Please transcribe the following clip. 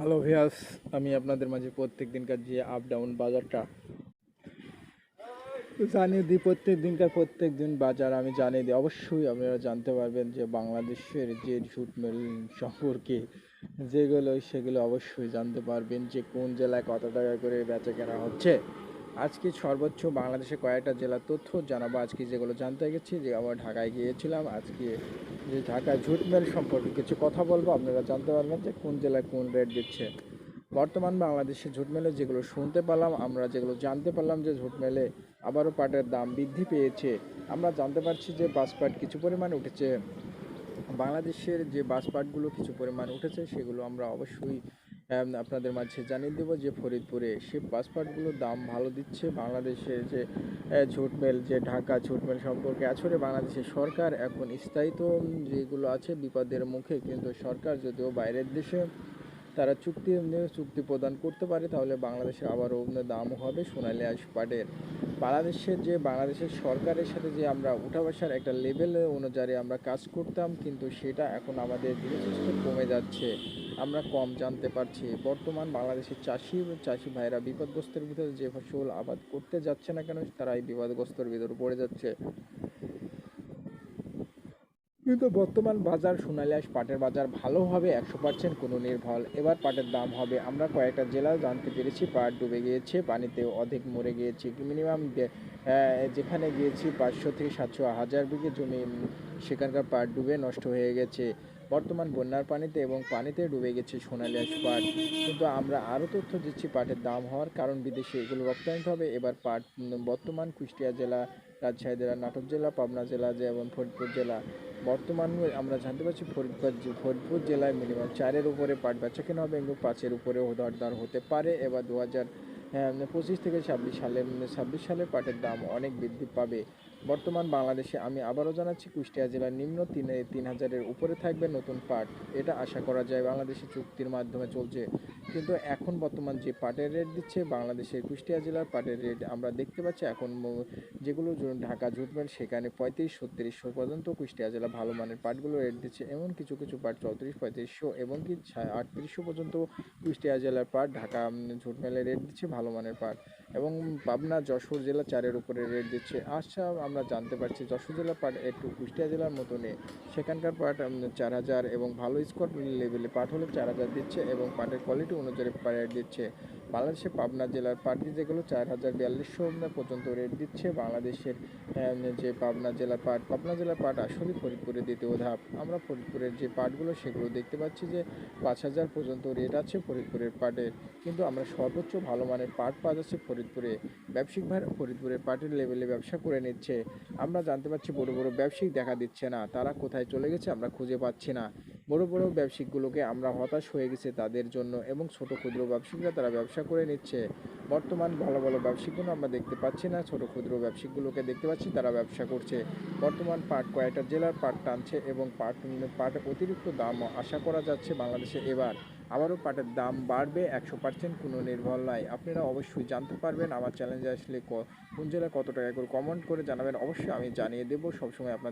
Hello ভিয়াস আমি আপনাদের মাঝে প্রত্যেক দিনকার যে আপ ডাউন বাজারটা, জানিয়ে দিই প্রত্যেক দিনকার প্রত্যেক দিন বাজার আমি জানিয়ে দিই। অবশ্যই আপনারা জানতে পারবেন যে বাংলাদেশের যে জুট মিল সম্পর্কে যেগুলো, সেগুলো অবশ্যই জানতে পারবেন যে কোন জেলায় কত টাকা করে বেচা কেনা হচ্ছে। আজকে সর্বোচ্চ বাংলাদেশে কয়েকটা জেলার তথ্য জানাব। আজকে যেগুলো জানতে গেছি, যে আমরা ঢাকায় গিয়েছিলাম, আজকে যে ঢাকায় ঝুট মেল সম্পর্কে কিছু কথা বলব। আপনারা জানতে পারবেন যে কোন জেলায় কোন রেট দিচ্ছে। বর্তমান বাংলাদেশে ঝুট মেলে যেগুলো শুনতে পেলাম, আমরা যেগুলো জানতে পারলাম যে ঝুট মেলে আবারও পাটের দাম বৃদ্ধি পেয়েছে। আমরা জানতে পারছি যে বাস পাট কিছু পরিমাণ উঠেছে। বাংলাদেশের যে বাস পাটগুলো কিছু পরিমাণ উঠেছে, সেগুলো আমরা অবশ্যই আপনাদের মাঝে জানিয়ে দেবো যে ফরিদপুরে সে পাসপোর্টগুলোর দাম ভালো দিচ্ছে। বাংলাদেশে যে ঝুটমেল, যে ঢাকা ঝুটমেল সম্পর্কে আসলে বাংলাদেশের সরকার এখন স্থায়িত্ব যেগুলো আছে বিপদের মুখে, কিন্তু সরকার যদিও বাইরের দেশে তারা চুক্তি চুক্তি প্রদান করতে পারে, তাহলে বাংলাদেশে আবারও দামও হবে সোনালী আঁশ পাটের। বাংলাদেশের যে, বাংলাদেশের সরকারের সাথে যে আমরা উঠা বসার একটা লেভেল অনুযায়ী আমরা কাজ করতাম, কিন্তু সেটা এখন আমাদের ধীরে কমে যাচ্ছে। আমরা কম জানতে পারছি। বর্তমান বাংলাদেশের চাষি চাষি ভাইরা বিপদগ্রস্তের ভিতরে যে ফসল আবাদ করতে যাচ্ছে না কেন তারা এই বিপদগ্রস্তের ভিতরে পড়ে যাচ্ছে। কিন্তু বর্তমান বাজার সোনালী আঁশ পাটের বাজার ভালো হবে, একশো পার্সেন্ট কোনো নির্ভর। এবার পাটের দাম হবে। আমরা কয়েকটা জেলা জানতে পেরেছি, পাট ডুবে গিয়েছে পানিতে অধিক মরে গিয়েছে। মিনিমাম যেখানে গিয়েছি পাঁচশো থেকে সাতশো হাজার বিঘে জমি, সেখানকার পাট ডুবে নষ্ট হয়ে গেছে। বর্তমান বন্যার পানিতে এবং পানিতে ডুবে গেছে সোনালী আঁশ পাট কিন্তু আমরা আরও তথ্য দিচ্ছি, পাটের দাম হওয়ার কারণ বিদেশে এগুলো রপ্তানিত হবে। এবার পাট বর্তমান কুষ্টিয়া জেলা, রাজশাহী জেলা নাটক জেলা, পাবনা জেলা, যেমন ফরিদপুর জেলা। বর্তমান আমরা জানতে পারছি ফরিদপুর ফরিদপুর জেলায় মিনিমাম চারের উপরে পাট বেচা কেনা হবে এবং পাঁচের উপরেও দরদার হতে পারে। এবার দু হাজার পঁচিশ থেকে ছাব্বিশ সালে ছাব্বিশ সালে পাটের দাম অনেক বৃদ্ধি পাবে। বর্তমান বাংলাদেশে আমি আবারও জানাচ্ছি কুষ্টিয়া জেলার নিম্ন তিন তিন হাজারের উপরে থাকবে নতুন পাট এটা আশা করা যায় বাংলাদেশে চুক্তির মাধ্যমে চলছে। কিন্তু এখন বর্তমান যে পাটের রেট দিচ্ছে, বাংলাদেশের কুষ্টিয়া জেলার পাটের রেট আমরা দেখতে পাচ্ছি। এখন যেগুলো ঢাকা জুটবেল সেখানে পঁয়ত্রিশ ছত্রিশশো পর্যন্ত কুষ্টিয়া জেলা ভালো মানের পাটগুলো রেট দিচ্ছে। এমন কিছু কিছু পাট চৌত্রিশ পঁয়ত্রিশশো এবং কি আটত্রিশশো পর্যন্ত কুষ্টিয়া জেলার পাট, ঢাকা ঝুটমেলে রেট দিচ্ছে ভালো মানের পাট। এবং পাবনা, যশোর জেলা চারের উপরে রেট দিচ্ছে। আচ্ছা আমরা জানতে পারছি যশোর জেলার পাট একটু কুষ্টিয়া জেলার মতনই। সেখানকার পাট চার হাজার এবং ভালো স্কোয়ার লেভেলে পাট হলে চার হাজার দিচ্ছে এবং পাটের কোয়ালিটি অনুযায়ী রেট দিচ্ছে। বাংলাদেশের পাবনা জেলার পাট যেগুলো চার হাজার বিয়াল্লিশশো পর্যন্ত রেট দিচ্ছে। বাংলাদেশের যে পাবনা জেলার পাট, পাবনা জেলার পাট আসলে ফরিদপুরের দ্বিতীয় ধাপ। আমরা ফরিদপুরের যে পাটগুলো সেগুলো দেখতে পাচ্ছি যে পাঁচ হাজার পর্যন্ত রেট আছে ফরিদপুরের পাটের কিন্তু আমরা সর্বোচ্চ ভালো মানের পাট পাওয়া যাচ্ছে ফরিদপুরে। ব্যবসায়িক ভাই ফরিদপুরের পাটের লেভেলে ব্যবসা করে নিচ্ছে। আমরা জানতে পারছি বড় বড় ব্যবসায়িক দেখা দিচ্ছে না। তারা কোথায় চলে গেছে আমরা খুঁজে পাচ্ছি না। বড় বড় ব্যবসায়িকগুলোকে আমরা হতাশ হয়ে গেছে তাদের জন্য এবং ছোট ক্ষুদ্র ব্যবসায়িকরা তারা ব্যবসা করে নিচ্ছে। বর্তমান ভালো ভালো ব্যবসায়িকগুলো আমরা দেখতে পাচ্ছি না, ছোট ক্ষুদ্র ব্যবসায়িকগুলোকে দেখতে পাচ্ছি, তারা ব্যবসা করছে। বর্তমান পাট কয়েকটা জেলার পাট টানছে এবং পাট পাট অতিরিক্ত দাম আশা করা যাচ্ছে বাংলাদেশে এবার। আবারও পাটের দাম বাড়বে, একশো পার্সেন্ট কোনো নির্ভর নয় আপনারা অবশ্যই জানতে পারবেন আমার চ্যালেঞ্জে আসলে কোন জেলায় কত টাকা করে কমেন্ট করে জানাবেন। অবশ্যই আমি জানিয়ে দেবো, সবসময় আপনাদের